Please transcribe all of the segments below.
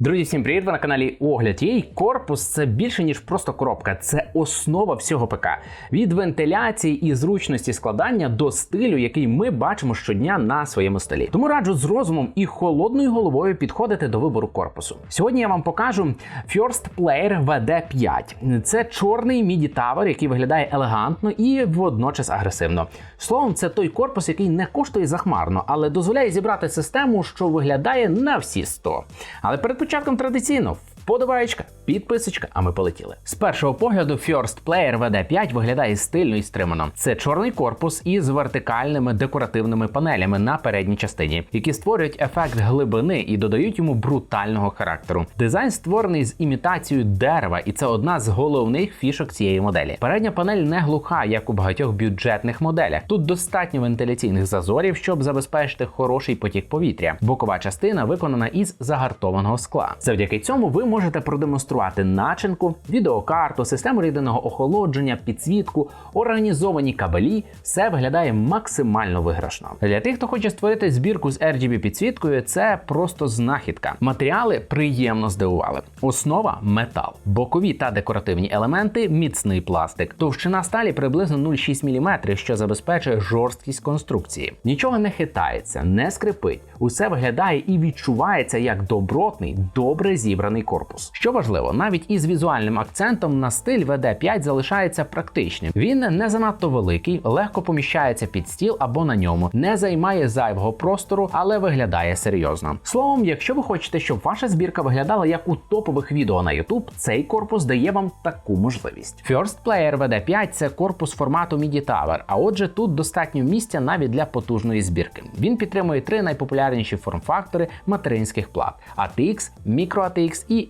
Друзі, всім привіт! Ви на каналі Огляд. Її корпус це більше ніж просто коробка, це основа всього ПК. Від вентиляції і зручності складання до стилю, який ми бачимо щодня на своєму столі. Тому раджу з розумом і холодною головою підходити до вибору корпусу. Сьогодні я вам покажу First Player VD5. Це чорний міді тавер, який виглядає елегантно і водночас агресивно. Словом, це той корпус, який не коштує захмарно, але дозволяє зібрати систему, що виглядає на всі 100. Але перед початком традиційно вподобаєчка, підписочка, а ми полетіли. З першого погляду First Player VD5 виглядає стильно і стримано. Це чорний корпус із вертикальними декоративними панелями на передній частині, які створюють ефект глибини і додають йому брутального характеру. Дизайн створений з імітацією дерева, і це одна з головних фішок цієї моделі. Передня панель не глуха, як у багатьох бюджетних моделях. Тут достатньо вентиляційних зазорів, щоб забезпечити хороший потік повітря. Бокова частина виконана із загартованого скла. Завдяки цьому ви можете продемонструвати начинку, відеокарту, систему рідинного охолодження, підсвітку, організовані кабелі. Все виглядає максимально виграшно. Для тих, хто хоче створити збірку з RGB підсвіткою, це просто знахідка. Матеріали приємно здивували. Основа метал, бокові та декоративні елементи, міцний пластик. Товщина сталі приблизно 0,6 мм, що забезпечує жорсткість конструкції. Нічого не хитається, не скрипить. Усе виглядає і відчувається як добротний, добре зібраний корпус. Що важливо, навіть із візуальним акцентом на стиль VD5 залишається практичним. Він не занадто великий, легко поміщається під стіл або на ньому, не займає зайвого простору, але виглядає серйозно. Словом, якщо ви хочете, щоб ваша збірка виглядала як у топових відео на YouTube, цей корпус дає вам таку можливість. First Player VD5 це корпус формату MIDI Tower, а отже, тут достатньо місця навіть для потужної збірки. Він підтримує три найпопулярніші форм-фактори материнських плат: ATX, Micro ATX і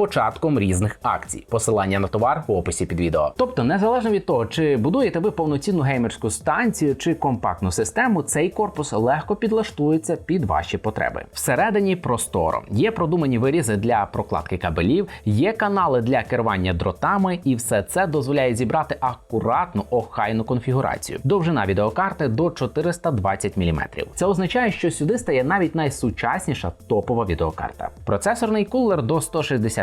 початком різних акцій. Посилання на товар в описі під відео. Тобто, незалежно від того, чи будуєте ви повноцінну геймерську станцію чи компактну систему, цей корпус легко підлаштується під ваші потреби. Всередині просторо є продумані вирізи для прокладки кабелів, є канали для керування дротами, і все це дозволяє зібрати акуратну охайну конфігурацію. Довжина відеокарти до 420 мм. Це означає, що сюди стає навіть найсучасніша топова відеокарта. Процесорний кулер до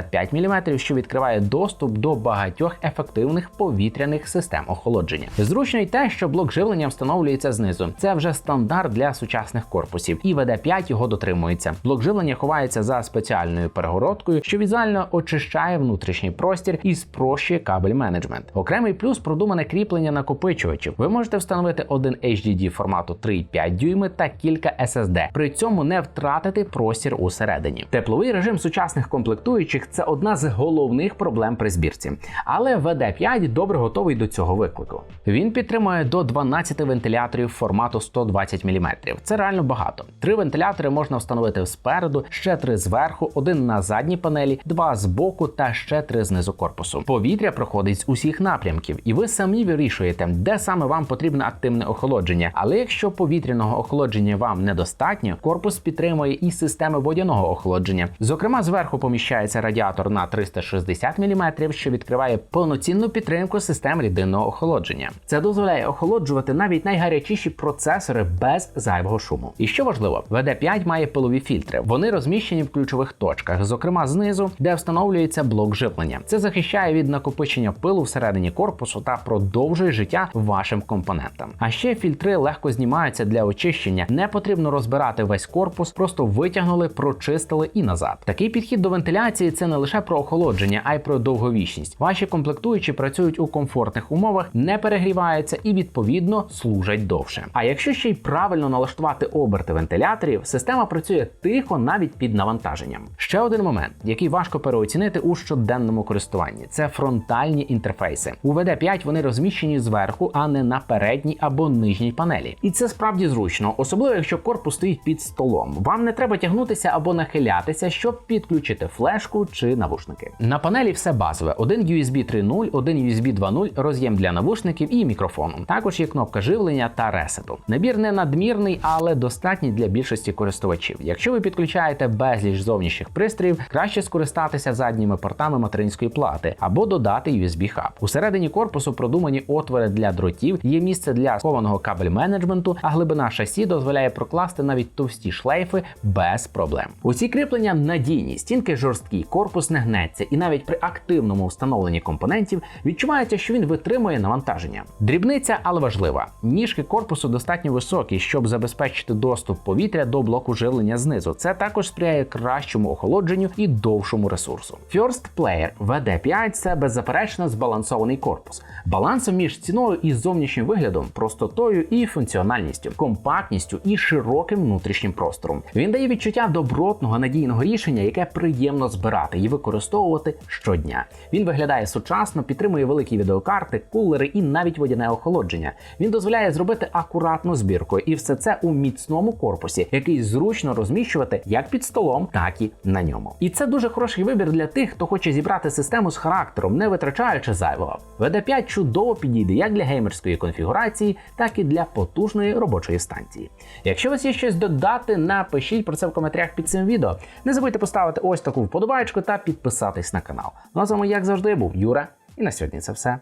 165 мм, що відкриває доступ до багатьох ефективних повітряних систем охолодження. Зручно й те, що блок живлення встановлюється знизу. Це вже стандарт для сучасних корпусів, і VD5 його дотримується. Блок живлення ховається за спеціальною перегородкою, що візуально очищає внутрішній простір і спрощує кабель менеджмент. Окремий плюс продумане кріплення накопичувачів. Ви можете встановити один HDD формату 3,5 дюйми та кілька SSD, при цьому не втратити простір усередині. Тепловий режим сучасних комплектуючих це одна з головних проблем при збірці. Але VD5 добре готовий до цього виклику. Він підтримує до 12 вентиляторів формату 120 мм. Це реально багато. Три вентилятори можна встановити спереду, ще три зверху, один на задній панелі, два з боку та ще три знизу корпусу. Повітря проходить з усіх напрямків, і ви самі вирішуєте, де саме вам потрібне активне охолодження. Але якщо повітряного охолодження вам недостатньо, корпус підтримує і системи водяного охолодження. Зокрема, зверху поміщається радіатор на 360 мм, що відкриває повноцінну підтримку систем рідинного охолодження. Це дозволяє охолоджувати навіть найгарячіші процесори без зайвого шуму. І що важливо, VD5 має пилові фільтри. Вони розміщені в ключових точках, зокрема знизу, де встановлюється блок живлення. Це захищає від накопичення пилу всередині корпусу та продовжує життя вашим компонентам. А ще фільтри легко знімаються для очищення. Не потрібно розбирати весь корпус, просто витягнули, прочистили і назад. Такий підхід до вентиляції це не лише про охолодження, а й про довговічність. Ваші комплектуючі працюють у комфортних умовах, не перегріваються і відповідно служать довше. А якщо ще й правильно налаштувати оберти вентиляторів, система працює тихо навіть під навантаженням. Ще один момент, який важко переоцінити у щоденному користуванні, це фронтальні інтерфейси. У VD5 вони розміщені зверху, а не на передній або нижній панелі. І це справді зручно, особливо якщо корпус стоїть під столом. Вам не треба тягнутися або нахилятися, щоб підключити флешку чи навушники. На панелі все базове: один USB 3.0, один USB 2.0, роз'єм для навушників і мікрофону. Також є кнопка живлення та ресету. Набір не надмірний, але достатній для більшості користувачів. Якщо ви підключаєте безліч зовнішніх пристроїв, краще скористатися задніми портами материнської плати або додати USB хаб. Усередині корпусу продумані отвори для дротів, є місце для схованого кабель менеджменту, а глибина шасі дозволяє прокласти навіть товсті шлейфи без проблем. Усі кріплення надійні, стінки жорсткі, корпус не гнеться, і навіть при активному встановленні компонентів відчувається, що він витримує навантаження. Дрібниця, але важлива. Ніжки корпусу достатньо високі, щоб забезпечити доступ повітря до блоку живлення знизу. Це також сприяє кращому охолодженню і довшому ресурсу. First Player VD5 це беззаперечно збалансований корпус, балансом між ціною і зовнішнім виглядом, простотою і функціональністю, компактністю і широким внутрішнім простором. Він дає відчуття добротного надійного рішення, яке приємно збирати і використовувати щодня. Він виглядає сучасно, підтримує великі відеокарти, кулери і навіть водяне охолодження. Він дозволяє зробити акуратну збірку, і все це у міцному корпусі, який зручно розміщувати як під столом, так і на ньому. І це дуже хороший вибір для тих, хто хоче зібрати систему з характером, не витрачаючи зайвого. VD5 чудово підійде як для геймерської конфігурації, так і для потужної робочої станції. Якщо у вас є щось додати, напишіть про це в коментарях під цим відео. Не забудьте поставити ось таку вподобайку та підписатись на канал. Ну а з вами, як завжди, був Юра, і на сьогодні це все.